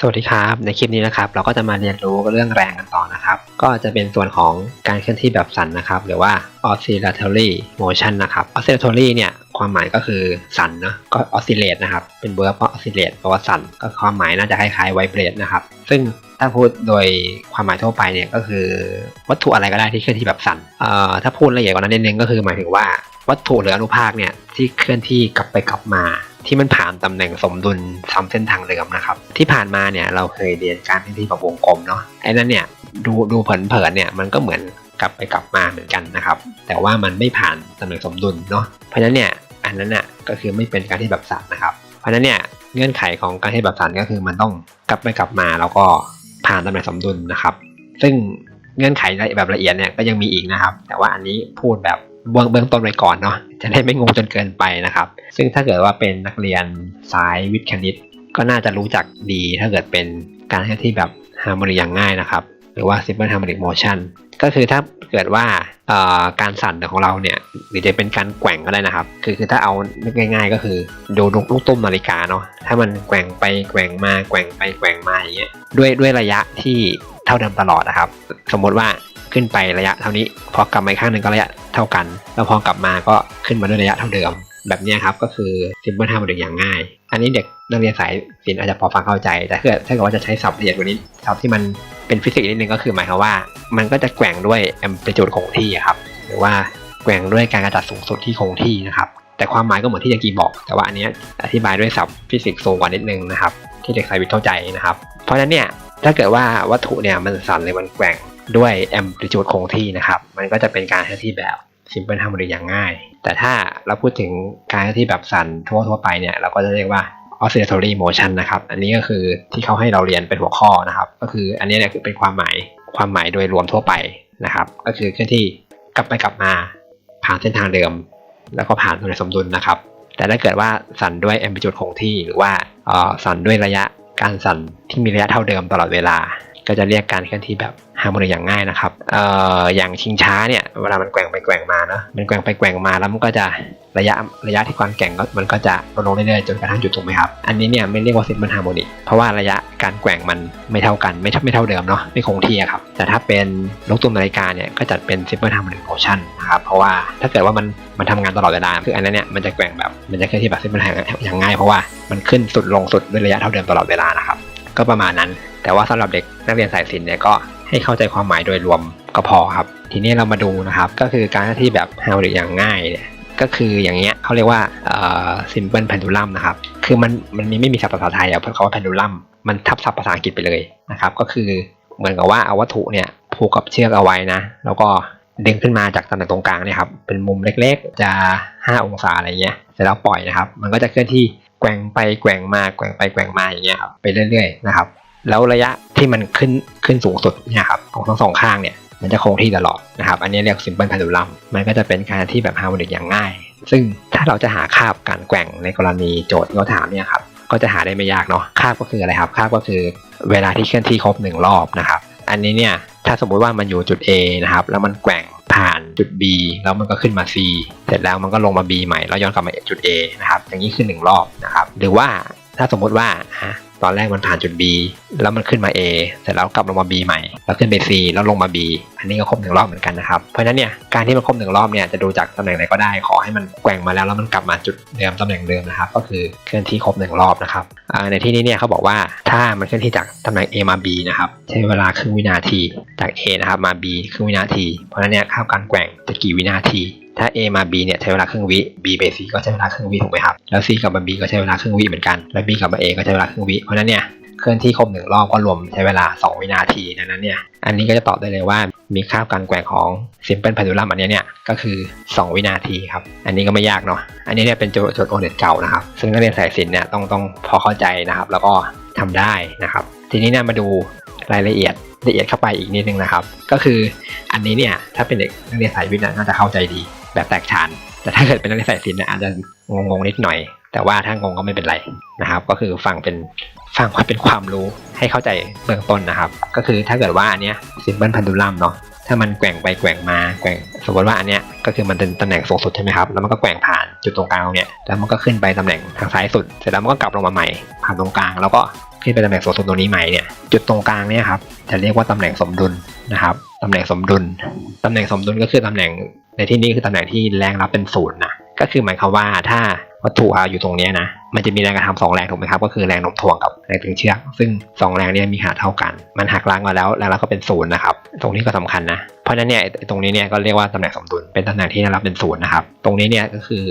สวัสดีครับ ในคลิปนี้นะครับเราก็จะมาเรียนรู้เรื่องแรงกันต่อนะครับ ก็จะเป็นส่วนของการเคลื่อนที่แบบสั่นนะครับ หรือว่า oscillatory motion นะครับ oscillatory เนี่ยความหมายก็คือสั่นเนาะก็ oscillate นะครับ เป็น verb เพราะ oscillate แปลว่าสั่นก็ความหมายน่าจะคล้ายๆ vibrate นะครับ ซึ่งถ้าพูดโดยความหมายทั่วไปเนี่ยก็คือวัตถุอะไรก็ได้ที่เคลื่อนที่แบบสั่นเอ่อถ้าพูดละเอียดกว่านั้นนิดนึงก็คือหมายถึงว่า วัตถุหรืออนุภาคเนี่ยที่เคลื่อนที่กลับไปกลับมา ที่มันผ่านตำแหน่งสมดุลซ้ำเส้นทางเดิมนะครับ ที่ผ่านมาเนี่ยเราเคยเรียนการเคลื่อนที่แบบวงกลมเนาะไอ้นั่นเนี่ยดูดูเผินๆเนี่ยมันก็เหมือนกลับไปกลับมาเหมือนกันนะครับ แต่ว่ามันไม่ผ่านตำแหน่งสมดุลเนาะเพราะฉะนั้นเนี่ยอันนั้นน่ะก็คือไม่เป็นการที่แบบสั่นนะครับ เพราะฉะนั้นเนี่ยเงื่อนไขของการที่แบบสั่นก็คือมันต้องกลับไปกลับมาแล้วก็ผ่านตำแหน่งสมดุลนะครับ ซึ่งเงื่อนไขแบบละเอียดเนี่ยก็ยังมีอีกนะครับ แต่ว่าอันนี้พูดแบบ เบื้องเบื้องต้นไว้ก่อนเนาะจะได้ไม่งงจนเกินไปนะครับ ซึ่งถ้าเกิดว่าเป็นนักเรียนสายวิทย์คณิต ก็น่าจะรู้จักดี ถ้าเกิดเป็นการเคลื่อนที่แบบฮาร์โมนีอย่างง่ายนะครับ หรือว่า simple harmonic motion ก็คือถ้าเกิดว่าการสั่นของเราเนี่ยหรือจะเป็นการแกว่งก็ได้นะครับ คือคือถ้าเอาง่าย ๆ ก็คือดูลูกตุ้มนาฬิกาเนาะถ้ามันแกว่งไปแกว่งมาแกว่งไปแกว่งมาอย่างเงี้ยด้วยด้วยระยะที่เท่าเดิมตลอดนะครับ สมมติว่า ขึ้นไประยะเท่านี้ พอกลับมาอีกข้างหนึ่งก็ระยะเท่ากัน แล้วพอกลับมาก็ขึ้นมาด้วยระยะเท่าเดิม แบบนี้ครับก็คือ simple harmonic อย่างง่าย อันนี้เด็กนักเรียนสายศิลป์อาจจะพอฟังเข้าใจ แต่ถ้าเกิดถ้าเกิดว่าจะใช้ศัพท์ละเอียดกว่านี้ศัพท์ที่มันเป็นฟิสิกส์นิดนึงก็คือหมายความว่า มันก็จะแกว่งด้วย amplitude คงที่ครับ หรือว่าแกว่งด้วยการกระจัดสูงสุดที่คงที่นะครับแต่ความหมายก็เหมือนที่ยากีบอก แต่ว่าอันนี้อธิบายด้วยศัพท์ฟิสิกส์สูงกว่านิดนึงนะครับที่เด็กสายวิทย์เข้าใจนะครับ เพราะฉะนั้นเนี่ยถ้าเกิดว่าวัตถุเนี่ยมันสั่นหรือมันแกว่ง ด้วย amplitude คงที่นะครับ มันก็จะเป็นการเคลื่อนที่แบบ simple harmonic อย่างง่าย แต่ถ้าเราพูดถึงการเคลื่อนที่แบบสั่นทั่วทั่วๆไปเนี่ย เราก็จะเรียกว่า oscillatory motion นะครับ อันนี้ก็คือที่เขาให้เราเรียนเป็นหัวข้อนะครับ ก็คืออันนี้เนี่ยคือเป็นความหมายความหมายโดยรวมทั่วไปนะครับ ก็คือเคลื่อนที่กลับไปกลับมาผ่านเส้นทางเดิม แล้วก็ผ่านตรงในสมดุลนะครับ แต่ถ้าเกิดว่าสั่นด้วย amplitude คงที่ หรือว่าออสั่นด้วยระยะการสั่นที่มีระยะเท่าเดิมตลอดเวลา ก็จะเรียกการเคลื่อนที่แบบฮาร์โมนีอย่างง่ายนะครับเอ่ออย่างชิงช้าเนี่ยเวลามันแกว่งไปแกว่งมาเนอะมันแกว่งไปแกว่งมาแล้วมันก็จะระยะระยะที่ความแกว่งก็มันก็จะลดลงเรื่อยๆจนกระทั่งจุดถูกไหมครับอันนี้เนี่ยไม่เรียกว่าซิมเบิลฮาร์โมนีเพราะว่าระยะการแกว่งมันไม่เท่ากันไม่เท่าไม่เท่าเดิมเนาะไม่คงที่ครับแต่ถ้าเป็นลูกตุ้มนาฬิกาเนี่ยก็จัดเป็นซิมเบิลฮาร์โมนีโมชั่นนะครับเพราะว่าถ้าเกิดว่ามันมันทำงานตลอดเวลาคืออันนั้นเนี่ยมันจะแกว่งแบบมันจะเคลื่อนที่แบบซิมเบิลอย่างง่ายเพราะว่ามันขึ้นสุดลงสุดด้วยระยะเท่าเดิมตลอดเวลานะครับก็ประมาณนั้น แต่ว่าสำหรับเด็กนักเรียนสายศิลป์เนี่ยก็ให้เข้าใจความหมายโดยรวมก็พอครับ ทีนี้เรามาดูนะครับ ก็คือการที่แบบฮาร์โมนิกอย่างง่ายเนี่ยก็คืออย่างเงี้ยเขาเรียกว่าเอ่อ simple pendulum นะครับ คือมันมันมีไม่มีศัพท์ภาษาไทยอะเพราะเขาว่า pendulum มันทับศัพท์ภาษาอังกฤษไปเลยนะครับ ก็คือเหมือนกับว่าเอาวัตถุเนี่ยผูกกับเชือกเอาไว้นะ แล้วก็ดึงขึ้นมาจากตำแหน่งตรงกลางเนี่ยครับ เป็นมุมเล็กๆ จะ 5 องศาอะไรเงี้ย เสร็จแล้วปล่อยนะครับ มันก็จะเคลื่อนที่แกว่งไปแกว่งมาแกว่งไปแกว่งมาอย่างเงี้ยครับไปเรื่อยๆนะครับ แล้วระยะที่มันขึ้นขึ้นสูงสุดเนี่ยครับของทั้งสองข้างเนี่ยมันจะคงที่ตลอดนะครับอันนี้เรียก simple pendulum มันก็จะเป็นการที่แบบฮาร์โมนิกอย่างง่าย ซึ่งถ้าเราจะหาคาบการแกว่งในกรณีโจทย์เขาถามเนี่ยครับก็จะหาได้ไม่ยากเนาะคาบก็คืออะไรครับคาบก็คือเวลาที่เคลื่อนที่ครบหนึ่งรอบนะครับอันนี้เนี่ยถ้าสมมุติว่ามันอยู่จุด A นะครับแล้วมันแกว่งผ่านจุด B แล้วมันก็ขึ้นมา C เสร็จแล้วมันก็ลงมา B ใหม่แล้วย้อนกลับมาจุด A นะครับอย่างนี้คือหนึ่งรอบนะครับหรือว่าถ้าสมมุติว่า ตอนแรกมันผ่านจุด B แล้วมันขึ้นมา A เสร็จแล้วกลับลงมา B ใหม่ แล้วขึ้นไป C แล้วลงมา B อันนี้ก็ครบหนึ่งรอบเหมือนกันนะครับ เพราะฉะนั้นเนี่ยการที่มันครบหนึ่งรอบเนี่ยจะดูจากตำแหน่งไหนก็ได้ ขอให้มันแกว่งมาแล้วแล้วมันกลับมาจุดเดิมตำแหน่งเดิมนะครับก็คือเคลื่อนที่ครบหนึ่งรอบนะครับในที่นี้เนี่ยเขาบอกว่าถ้ามันเคลื่อนที่จากตำแหน่ง A มา B นะครับใช้เวลาครึ่งวินาทีจาก A นะครับมา B ครึ่งวินาที เพราะฉะนั้นเนี่ยค่าการแกว่งจะกี่วินาที ถ้า A มา B เนี่ยใช้เวลาครึ่งวิ B ไป C ก็ใช้เวลาครึ่งวิถูกไหมครับ แล้ว C กลับมา B ก็ใช้เวลาครึ่งวิเหมือนกัน แล้ว B กลับมา A ก็ใช้เวลาครึ่งวิ เพราะนั้นเนี่ยเคลื่อนที่ครบหนึ่งรอบก็รวมใช้เวลา 2 วินาทีดังนั้นเนี่ย อันนี้ก็จะตอบได้เลยว่ามีค่าการแกว่งของ simple pendulum อันนี้เนี่ยก็คือ 2 วินาทีครับ อันนี้ก็ไม่ยากเนาะ อันนี้เนี่ยเป็นโจทย์โอเน็ตเก่านะครับ ซึ่งนักเรียนสายศิลป์เนี่ยต้องต้องพอเข้าใจนะครับ แล้วก็ทำได้นะครับ ทีนี้เนี่ยมาดูรายละเอียดละเอียดเข้าไปอีกนิดนึงนะครับ ก็คืออันนี้เนี่ยถ้าเป็นเด็กนักเรียนสายวิทย์น่าจะเข้าใจดี แบบแตกฉาน แต่ถ้าเกิดเป็นนักเรียนสายศิลป์เนี่ยอาจจะงงๆนิดหน่อย แต่ว่าถ้างงก็ไม่เป็นไรนะครับ ก็คือฟังเป็นฟังว่าเป็นความรู้ให้เข้าใจเบื้องต้นนะครับ ก็คือถ้าเกิดว่าอันเนี้ย simple pendulum เนาะถ้ามันแกว่งไปแกว่งมาแกว่งสมมติว่าอันเนี้ยก็คือมันเป็นตำแหน่งสูงสุดใช่ไหมครับแล้วมันก็แกว่งผ่านจุดตรงกลางเนี่ยแล้วมันก็ขึ้นไปตำแหน่งทางซ้ายสุด เสร็จแล้วมันก็กลับลงมาใหม่ผ่านตรงกลาง แล้วก็ขึ้นไปตำแหน่งสูงสุดตรงนี้ใหม่เนี่ยจุดตรงกลางเนี่ยครับจะเรียกว่าตำแหน่งสมดุลนะครับตำแหน่งสมดุลตำแหน่งสมดุลก็คือตำแหน่ง ในที่นี้คือตำแหน่งที่แรงรับเป็นศูนย์นะก็คือหมายความว่าถ้าวัตถุอยู่ตรงนี้นะ มันจะมีแรงกระทำสองแรงถูกไหมครับ ก็คือแรงโน้มถ่วงกับแรงตึงเชือก ซึ่งสองแรงนี้มีขนาดเท่ากัน มันหักล้างมาแล้วแล้วเราก็เป็นศูนย์นะครับ ตรงนี้ก็สำคัญนะ เพราะนั้นเนี่ยตรงนี้เนี่ยก็เรียกว่าตำแหน่งสมดุล เป็นตำแหน่งที่ได้รับเป็นศูนย์นะครับ ตรงนี้เนี่ยก็คือ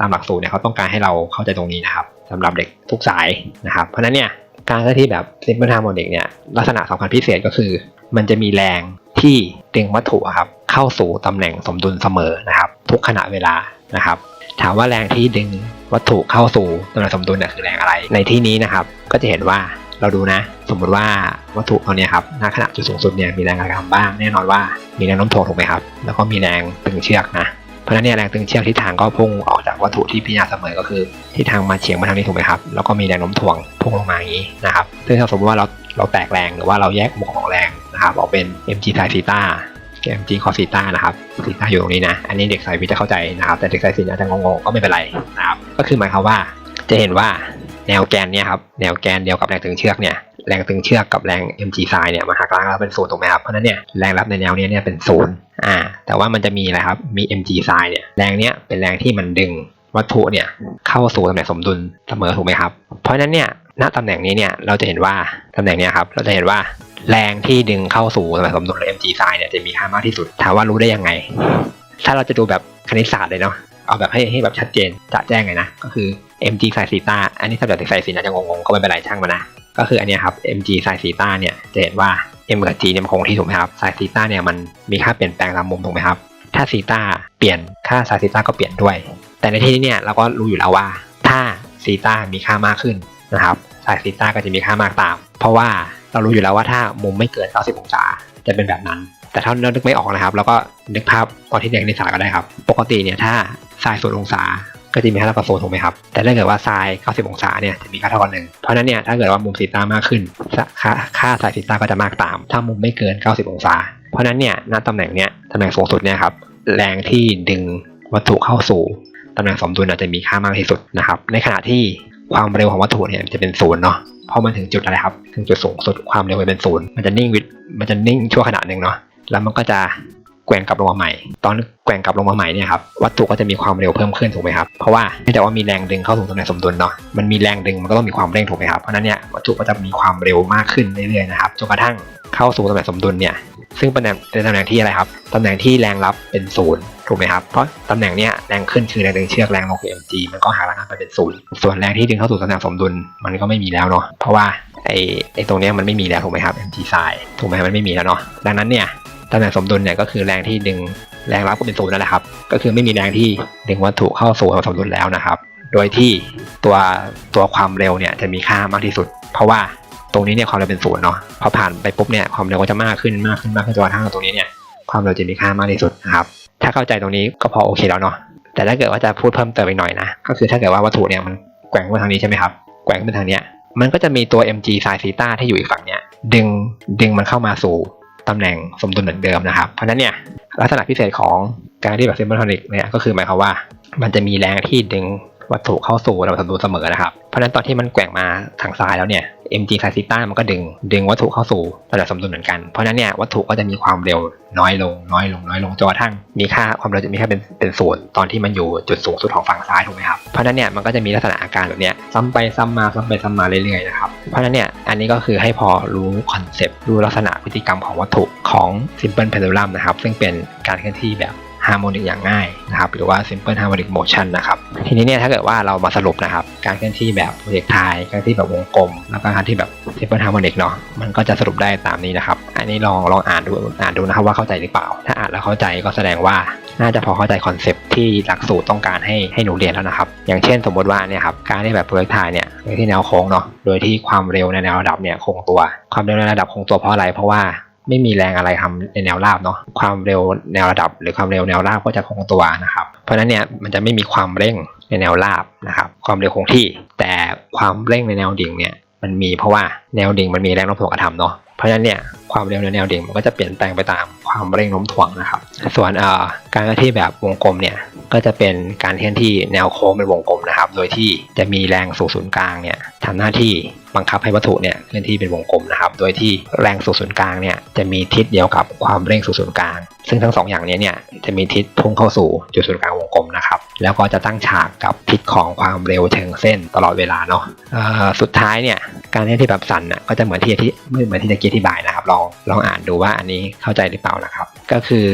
ตามหลักสูตรเนี่ยเขาต้องการให้เราเข้าใจตรงนี้นะครับสำหรับเด็กทุกสายนะครับ เพราะฉะนั้นเนี่ย การเคลื่อนที่แบบ simple harmonic เนี่ยลักษณะสำคัญพิเศษก็คือ มันจะมีแรงที่ดึงวัตถุครับเข้าสู่ตำแหน่งสมดุลเสมอนะครับ ทุกขณะเวลานะครับ ถามว่าแรงที่ดึงวัตถุเข้าสู่ตำแหน่งสมดุลเนี่ยคือแรงอะไร ในที่นี้นะครับ ก็จะเห็นว่าเราดูนะ สมมุติว่าวัตถุตัวนี้ครับณขณะจุดสูงสุดเนี่ยมีแรงกระทำบ้างแน่นอนว่ามีแรงโน้มถ่วงถูกไหมครับ แล้วก็มีแรงตึงเชือกนะ เพราะนั้นเนี่ยแรงตึงเชือกทิศทางก็พุ่งออกจากวัตถุที่พิจารณาเสมอก็คือทิศทางมาเฉียงมาทางนี้ถูกไหมครับแล้วก็มีแรงโน้มถ่วงพุ่งลงมาอย่างนี้นะครับซึ่งถ้าสมมติว่าเราเราแตกแรงหรือว่าเราแยกมุมของแรงนะครับออกเป็น mg sin theta mg cos theta นะครับ theta อยู่ตรงนี้นะ อันนี้เด็กสายวิทย์จะเข้าใจนะครับ แต่เด็กสายศิลป์อาจจะงงๆก็ไม่เป็นไรนะครับก็คือหมายความว่าจะเห็นว่าแนวแกนเนี่ยครับแนวแกนเดียวกับแรงตึงเชือกเนี่ย แรงตึงเชือกกับแรง mg sin เนี่ยมันหักล้างแล้วเป็นศูนย์ถูกไหมครับเพราะนั้นเนี่ยแรงรับในแนวเนี้ยเนี่ยเป็นศูนย์อ่าแต่ว่ามันจะมีอะไรครับมี mg sin เนี่ยแรงเนี้ยเป็นแรงที่มันดึงวัตถุเนี่ยเข้าสู่ตำแหน่งสมดุลเสมอถูกไหมครับ เพราะนั้นเนี่ยณตำแหน่งนี้เนี่ยเราจะเห็นว่าตำแหน่งนี้ครับเราจะเห็นว่าแรงที่ดึงเข้าสู่ตำแหน่งสมดุลหรือ mg sin เนี่ยจะมีค่ามากที่สุดถามว่ารู้ได้ยังไง ถ้าเราจะดูแบบคณิตศาสตร์เลยเนาะเอาแบบให้ให้แบบชัดเจนจะแจ้งเลยนะ ก็คือ mg sin theta อันนี้สำหรับเด็กสายศิลป์อาจจะงงๆก็ไม่เป็นไรช่างมันนะ ก็คืออันนี้ครับ mg sin theta เนี่ยจะเห็นว่า m กับ g เนี่ยมันคงที่ถูกไหมครับ sin theta เนี่ยมันมีค่าเปลี่ยนแปลงตามมุมถูกไหมครับ ถ้า theta เปลี่ยนค่า sin theta ก็เปลี่ยนด้วย แต่ในที่นี้เนี่ยเราก็รู้อยู่แล้วว่า ถ้า theta มีค่ามากขึ้นนะครับ sin theta ก็จะมีค่ามากตาม เพราะว่าเรารู้อยู่แล้วว่าถ้ามุมไม่เกิน 90 องศาจะเป็นแบบนั้น แต่ถ้าเรานึกไม่ออกนะครับ เราก็นึกภาพตอนที่เรียนคณิตศาสตร์ก็ได้ครับ ปกติเนี่ยถ้า sin ศูนองศา ก็จะมีค่าเท่ากับโซนถูกไหมครับ แต่ถ้าเกิดว่า sin 90 องศาเนี่ยจะมีค่าเท่ากับหนึ่งเพราะนั้นเนี่ยถ้าเกิดว่ามุมซีตามากขึ้น ค่าค่า sin ซีตาก็จะมากตาม ถ้ามุมไม่เกิน 90 องศา เพราะนั้นเนี่ยณตำแหน่งเนี้ยตำแหน่งสูงสุดเนี่ยครับแรงที่ดึงวัตถุเข้าสู่ตำแหน่งสมดุลอาจจะมีค่ามากที่สุดนะครับ ในขณะที่ความเร็วของวัตถุเนี่ยจะเป็นศูนย์เนาะเพราะมันถึงจุดอะไรครับ ถึงจุดสูงสุดความเร็วมันเป็นศูนย์มันจะนิ่งวิมันจะนิ่งชั่วขณะหนึ่งเนาะแล้วมันก็จะ ว่งกลับลงมาใหม่ ตอนแกว่งกลับลงมาใหม่เนี่ยครับวัตถุก็จะมีความเร็วเพิ่มขึ้นถูกไหมครับเพราะว่าเนื่องจากว่ามีแรงดึงเข้าสู่ตำแหน่งสมดุลเนาะมันมีแรงดึงมันก็ต้องมีความเร่งถูกไหมครับเพราะนั้นเนี่ยวัตถุก็จะมีความเร็วมากขึ้นเรื่อยๆนะครับจนกระทั่งเข้าสู่ตำแหน่งสมดุลเนี่ยซึ่งเป็นตำแหน่งเป็นตำแหน่งที่อะไรครับตำแหน่งที่แรงรับเป็นศูนย์ถูกไหมครับเพราะตำแหน่งเนี้ยแรงขึ้นคือแรงดึงเชือกแรงลงคือ mg มันก็หักล้างกันไปเป็นศูนย์ส่วนแรงที่ดึงเข้าสู่ตำแหน่งสมดุลมันก็ไม่มีแล้วเนาะเพราะว่าไอ้ไอ้ตรงเนี้ยมันไม่มีแล้วถูกไหมครับ mg ถูกไหมมันไม่มีแล้วเนาะดังนั้นเนี่ย ตำแหน่งสมดุลเนี่ยก็คือแรงที่ดึงแรงรับก็เป็นศูนย์นั่นแหละครับ ก็คือไม่มีแรงที่ดึงวัตถุเข้าสู่สมดุลแล้วนะครับ โดยที่ตัวตัวความเร็วเนี่ยจะมีค่ามากที่สุด เพราะว่าตรงนี้เนี่ยความเร็วเป็นศูนย์เนาะพอผ่านไปปุ๊บเนี่ยความเร็วก็จะมากขึ้นมากขึ้นมากขึ้นจนกระทั่งตรงนี้เนี่ยความเร็วจะมีค่ามากที่สุดนะครับ ถ้าเข้าใจตรงนี้ก็พอโอเคแล้วเนาะแต่ถ้าเกิดว่าจะพูดเพิ่มเติมอีกหน่อยนะ ก็คือถ้าเกิดว่าวัตถุเนี่ยมันแกว่งไปทางนี้ใช่ไหมครับ แกว่งไปทางเนี้ย มันก็จะมีตัว mg sin theta ที่อยู่อีกฝั่งเนี้ยดึงดึงมันเข้ามาสู่ ตำแหน่งสมดุลเหมือนเดิมนะครับ เพราะนั้นเนี่ยลักษณะพิเศษของการที่แบบซิมเ l ลทอนิกเนี่ยก็คือหมายความว่า มันจะมีแรงที่ดึงวัตถุเข้าสู่ระดับสมดุลเสมอนะครับ เพราะนั้นตอนที่มันแกว่งมาทางซ้ายแล้วเนี่ย mg sin theta มันก็ดึงดึงวัตถุเข้าสู่ระดับสมดุลเหมือนกัน เพราะนั้นเนี่ยวัตถุก็จะมีความเร็วน้อยลงน้อยลงน้อยลงจนกระทั่งมีค่าความเร็วจะมีค่าเป็นเป็นศูนย์ตอนที่มันอยู่จุดสูงสุดของฝั่งซ้ายถูกไหมครับ เพราะฉะนั้นเนี่ยมันก็จะมีลักษณะอาการแบบเนี้ยซ้ำไปซ้ำมาซ้ำไปซ้ำมาเรื่อยๆนะครับ เพราะฉะนั้นเนี่ยอันนี้ก็คือให้พอรู้คอนเซปต์รู้ลักษณะพฤติกรรมของวัตถุของ simple pendulum นะครับ ซึ่งเป็นการเคลื่อนที่แบบ ฮาร์โมนิกอย่างง่ายนะครับหรือว่า simple harmonic motion นะครับทีนี้เนี่ยถ้าเกิดว่าเรามาสรุปนะครับการเคลื่อนที่แบบโปรเจกไทการเคลื่อนที่แบบวงกลม แล้วก็การที่แบบ simple harmonic เนาะมันก็จะสรุปได้ตามนี้นะครับอันนี้ลองลองอ่านดูอ่านดูนะครับว่าเข้าใจหรือเปล่า ถ้าอ่านแล้วเข้าใจก็แสดงว่าน่าจะพอเข้าใจคอนเซปต์ที่หลักสูตรต้องการให้ให้หนูเรียนแล้วนะครับ อย่างเช่นสมมติว่าเนี่ยครับการที่แบบโปรเจกไทเนี่ยที่แนวโค้งเนาะโดยที่ความเร็วในแนวระดับเนี่ยคงตัว ความเร็วในระดับคงตัวเพราะอะไรเพราะว่า ไม่มีแรงอะไรทำในแนวราบเนาะความเร็วแนวระดับ หรือความเร็วแนวราบก็จะคงตัวนะครับ เพราะนั้นเนี่ยมันจะไม่มีความเร่งในแนวราบนะครับ ความเร็วคงที่ แต่ความเร่งในแนวดิ่งเนี่ยมันมีเพราะว่าแนวดิ่งมันมีแรงโน้มถ่วงกระทำเนาะเพราะฉะนั้นเนี่ยความเร็วในแนวดิ่งมันก็จะเปลี่ยนแปลงไปตามความเร่งโน้มถ่วงนะครับ ส่วนเอ่อการเคลื่อนที่แบบวงกลมเนี่ยก็จะเป็นการเคลื่อนที่แนวโค้งเป็นวงกลมนะครับ โดยที่จะมีแรงสู่ศูนย์กลางเนี่ย ทำหน้าที่บังคับให้วัตถุเนี่ยเคลื่อนที่เป็นวงกลมนะครับ โดยที่แรงสู่ศูนย์กลางเนี่ยจะมีทิศเดียวกับความเร่งสู่ศูนย์กลาง ซึ่งทั้งสองอย่างนี้เนี่ยจะมีทิศพุ่งเข้าสู่จุดศูนย์กลางวงกลมนะครับ แล้วก็จะตั้งฉากกับทิศของความเร็วเชิงเส้นตลอดเวลาเนาะสุดท้ายเนี่ยการเคลื่อนที่แบบสั่นน่ะก็จะเหมือนที่ที่เหมือนที่ตะกี้อธิบายนะครับ ลองลองอ่านดูว่าอันนี้เข้าใจหรือเปล่านะครับ ก็คือ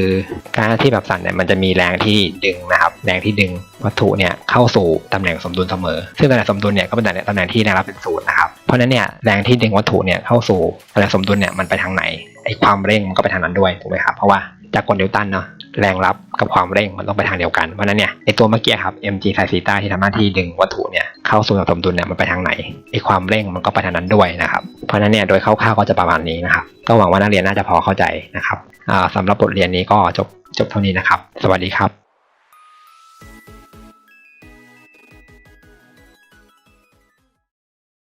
การเคลื่อนที่แบบสั่นเนี่ยมันจะมีแรงที่ดึงนะครับ แรงที่ดึงวัตถุเนี่ยเข้าสู่ตำแหน่งสมดุลเสมอ ซึ่งตำแหน่งสมดุลเนี่ยก็เป็นตำแหน่งที่แรงรับเป็นศูนย์นะครับเพราะนั้นเนี่ยแรงที่ดึงวัตถุเนี่ยเข้าสู่แหน่งสมดุลเนี่ยมันไปทางไหนไอ้ความเร่งมันก็ไปทางนั้นด้วยถูกไหมครับเพราะว่าจากกลนิวตันเนาะแรงรับกับความเร่งมันต้องไปทางเดียวกัน เพราะนั้นเนี่ยไอ้ตัวเมื่อกี้ครับ mg sin ซีต้าที่ทำหน้าที่ดึงวัตถุเนี่ยเข้าสู่ตำแหน่สมดุลเนี่ยมันไปทางไหนไอ้ความเร่งมันก็ไปทางนั้นด้วยนะครับเพราะนั้นเนี่ยโดยคร่าวๆก็จะประมาณนี้นะครับก็หวังว่านักเรียนน่าจะพอเข้าใจนะครับสำหรับบทเรียนนี้ก็จบจบเท่านี้นะครับ สวัสดีครับ